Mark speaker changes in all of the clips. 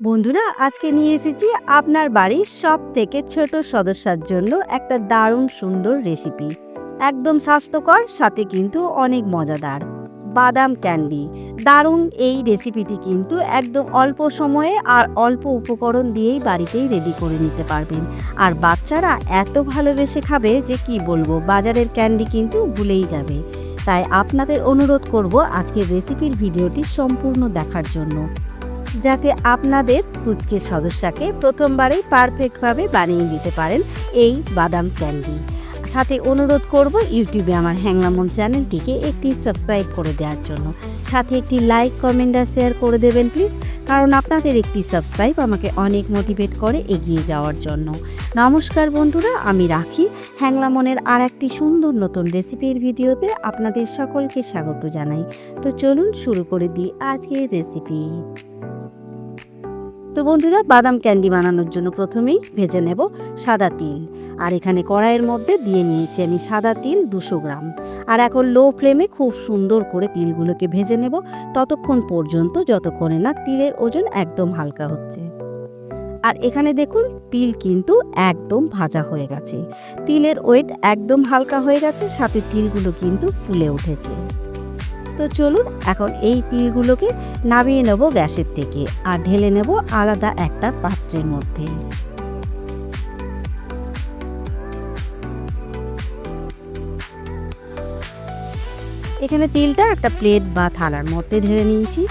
Speaker 1: বন্ধুরা, আজকে নিয়ে এসেছি আপনার বাড়ির সব থেকে ছোট সদস্যার জন্য একটা দারুণ সুন্দর রেসিপি একদম স্বাস্থ্যকর, সাথে কিন্তু অনেক মজাদার। বাদাম ক্যান্ডি দারুণ এই রেসিপিটি কিন্তু একদম অল্প সময়ে আর অল্প উপকরণ দিয়েই বাড়িতেই রেডি করে নিতে পারবেন। আর বাচ্চারা এত ভালোবেসে খাবে যে কি বলব, বাজারের ক্যান্ডি কিন্তু ভুলেই যাবে। তাই আপনাদের অনুরোধ করব আজকের রেসিপির ভিডিওটি সম্পূর্ণ দেখার জন্য। যাতে আপনাদের পুচকে সদস্যাকে প্রথমবারেই পারফেক্টভাবে বানিয়ে দিতে পারেন এই বাদাম ক্যান্ডি। সাথে অনুরোধ করব ইউটিউবে আমার হ্যাংলামন চ্যানেলটিকে একটি সাবস্ক্রাইব করে দেওয়ার জন্য। সাথে একটি লাইক কমেন্ট আর শেয়ার করে দেবেন প্লিজ কারণ আপনাদের একটি সাবস্ক্রাইব আমাকে অনেক মোটিভেট করে এগিয়ে যাওয়ার জন্য। নমস্কার বন্ধুরা, আমি রাখি। হ্যাংলামনের আর একটি সুন্দর নতুন রেসিপির ভিডিওতে আপনাদের সকলকে স্বাগত জানাই। তো চলুন শুরু করে দিই আজকের রেসিপি। তো বন্ধুরা, বাদাম ক্যান্ডি বানানোর জন্য প্রথমেই ভেজে নেব সাদা তিল। আর এখানে কড়াইয়ের মধ্যে দিয়ে নিয়েছি আমি সাদা তিল দুশো গ্রাম। আর এখন লো ফ্লেমে খুব সুন্দর করে তিলগুলোকে ভেজে নেব। ততক্ষণ পর্যন্ত, যতক্ষণে না তিলের ওজন একদম হালকা হচ্ছে। আর এখানে দেখুন, তিল কিন্তু একদম ভাজা হয়ে গেছে। তিলের ওয়েট একদম হালকা হয়ে গেছে, সাথে তিলগুলো কিন্তু ফুলে উঠেছে। তো চলুন, এখন এই তিলগুলোকে নামিয়ে নেব গ্যাসের থেকে আর ঢেলে নেব আলাদা একটা পাত্রের মধ্যে। এখানে তিলটা একটা প্লেট বা থালার মধ্যে ঢেলে নিয়েছি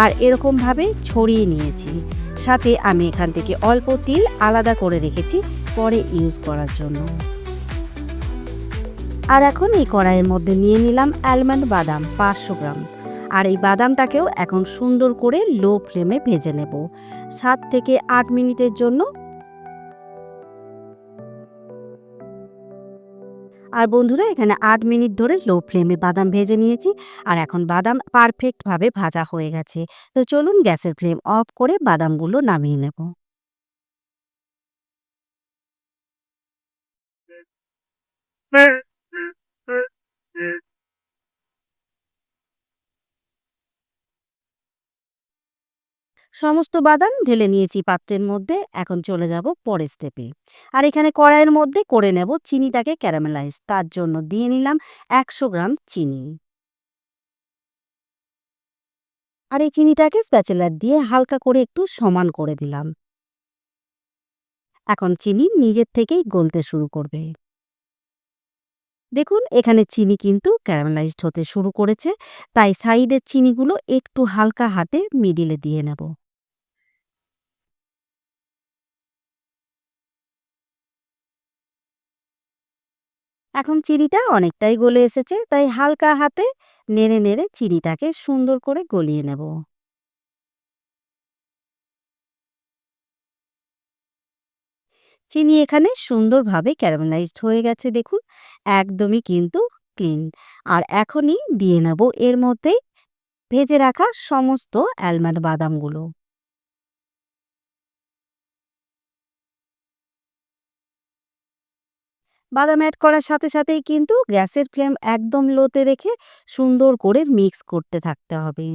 Speaker 1: আর এরকমভাবে ছড়িয়ে নিয়েছি। সাথে আমি এখান থেকে অল্প তিল আলাদা করে রেখেছি পরে ইউজ করার জন্য। আর এখন এই কড়াইয়ের মধ্যে নিয়ে নিলাম অ্যালমন্ড বাদাম পাঁচশো গ্রাম। আর এই বাদামটাকেও এখন সুন্দর করে লো ফ্লেমে ভেজে নেব। সাত থেকে আট মিনিটের জন্য আর বন্ধুরা, এখানে আট মিনিট ধরে লো ফ্লেমে বাদাম ভেজে নিয়েছি আর এখন বাদাম পারফেক্টভাবে ভাজা হয়ে গেছে। তো চলুন গ্যাসের ফ্লেম অফ করে বাদামগুলো নামিয়ে নেব। সমস্ত বাদাম ঢেলে নিয়েছি পাত্রের মধ্যে, এখন চলে যাব পরের স্টেপে আর এখানে কড়াইয়ের মধ্যে করে নেব চিনিটাকে ক্যারামেলাইজ তার জন্য দিয়ে নিলাম একশো গ্রাম চিনি। আর এই চিনিটাকে স্প্যাচেলার দিয়ে হালকা করে একটু সমান করে দিলাম। এখন চিনি নিজের থেকেই গলতে শুরু করবে। দেখুন, এখানে চিনি কিন্তু ক্যারামেলাইজড হতে শুরু করেছে, তাই সাইডের চিনিগুলো একটু হালকা হাতে মিডিলে দিয়ে নেব। এখন চিনিটা অনেকটাই গলে এসেছে, তাই হালকা হাতে নেড়ে নেড়ে চিনিটাকে সুন্দর করে গলিয়ে নেব। চিনি এখানে সুন্দরভাবে ক্যারামেলাইজড হয়ে গেছে, দেখুন, একদমই কিন্তু ক্লিন। আর এখনই দিয়ে নেব এর মধ্যে ভেজে রাখা সমস্ত অ্যালমন্ড বাদামগুলো। বাদাম অ্যাড করার সাথে সাথেই কিন্তু গ্যাসের ফ্লেম একদম লোতে রেখে সুন্দর করে মিক্স করতে থাকতে হবে।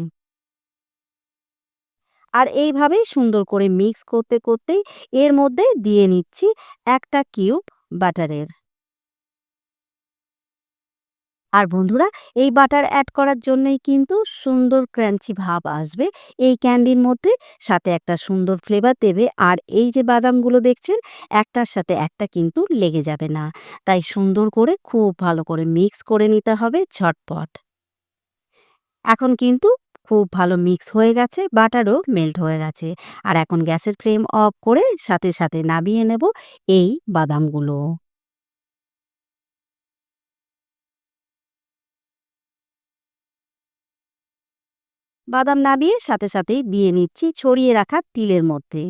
Speaker 1: আর এইভাবেই সুন্দর করে মিক্স করতে, করতেই এর মধ্যে দিয়ে নিচ্ছি একটা কিউব বাটারের আর বন্ধুরা, এই বাটার অ্যাড করার জন্যই কিন্তু সুন্দর ক্র্যাঞ্চি ভাব আসবে। এই ক্যান্ডির মধ্যে সাথে একটা সুন্দর ফ্লেভার দেবে আর এই যে বাদামগুলো দেখছেন, একটার সাথে একটা কিন্তু লেগে যাবে না। তাই সুন্দর করে খুব ভালো করে মিক্স করে নিতে হবে ঝটপট। এখন কিন্তু খুব ভালো মিক্স হয়ে গেছে, বাটারও মেল্ট হয়ে গেছে। আর এখন গ্যাসের ফ্লেম অফ করে সাথে সাথে নামিয়ে নেব এই বাদামগুলো। বাদাম নামিয়ে সাথে সাথেই দিয়ে নিচ্ছি ছড়িয়ে রাখা তিলের মধ্যে।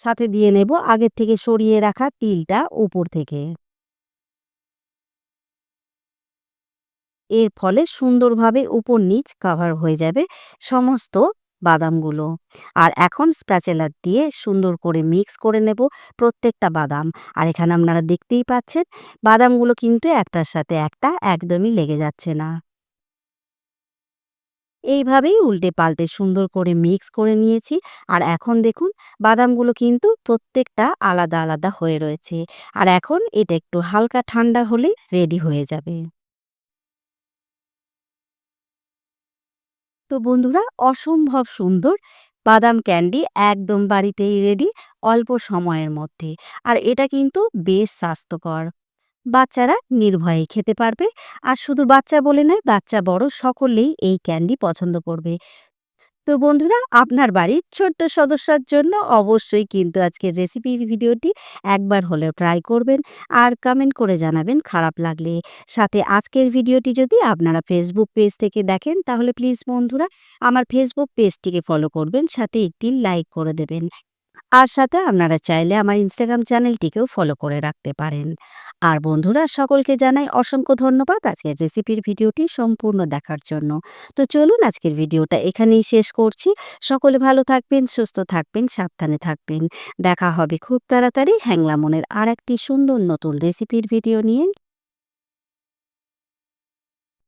Speaker 1: সাথে দিয়ে নেব আগের থেকে সরিয়ে রাখা তিলটা উপর থেকে। এর ফলে সুন্দরভাবে উপর নিচ কাভার হয়ে যাবে সমস্ত বাদামগুলো। আর এখন স্প্যাচেলার দিয়ে সুন্দর করে মিক্স করে নেব প্রত্যেকটা বাদাম। আর এখানে আপনারা দেখতেই পাচ্ছেন, বাদামগুলো কিন্তু একটার সাথে একটা একদমই লেগে যাচ্ছে না। এইভাবেই উল্টে পাল্টে সুন্দর করে মিক্স করে নিয়েছি। আর এখন দেখুন, বাদামগুলো কিন্তু প্রত্যেকটা আলাদা আলাদা হয়ে রয়েছে। আর এখন এটা একটু হালকা ঠান্ডা হলে রেডি হয়ে যাবে। তো বন্ধুরা, অসম্ভব সুন্দর বাদাম ক্যান্ডি একদম বাড়িতেই রেডি, অল্প সময়ের মধ্যে। আর এটা কিন্তু বেশ স্বাস্থ্যকর। বাচ্চারা নির্ভয়ে খেতে পারবে। আর শুধু বাচ্চা বলে নয়, বাচ্চা বড় সকলেই এই ক্যান্ডি পছন্দ করবে। তো বন্ধুরা, আপনার বাড়ির ছোট্ট সদস্যার জন্য অবশ্যই কিন্তু আজকের রেসিপির ভিডিওটি একবার হলেও ট্রাই করবেন আর কমেন্ট করে জানাবেন খারাপ লাগলে। সাথে আজকের ভিডিওটি যদি আপনারা ফেসবুক পেজ থেকে দেখেন, তাহলে প্লিজ বন্ধুরা, আমার ফেসবুক পেজটিকে ফলো করবেন, সাথে একটি লাইক করে দেবেন। আর সাথে আপনারা চাইলে আমার ইনস্টাগ্রাম চ্যানেলটিকেও ফলো করে রাখতে পারেন। আর বন্ধুরা, সকলকে জানাই অসংখ্য ধন্যবাদ আজকের রেসিপির ভিডিওটি সম্পূর্ণ দেখার জন্য। তো চলুন আজকের ভিডিওটা এখানেই শেষ করছি। সকলে ভালো থাকবেন, সুস্থ থাকবেন, সাবধানে থাকবেন। দেখা হবে খুব তাড়াতাড়ি হ্যাংলা মনের আর একটি সুন্দর নতুন রেসিপির ভিডিও নিয়ে।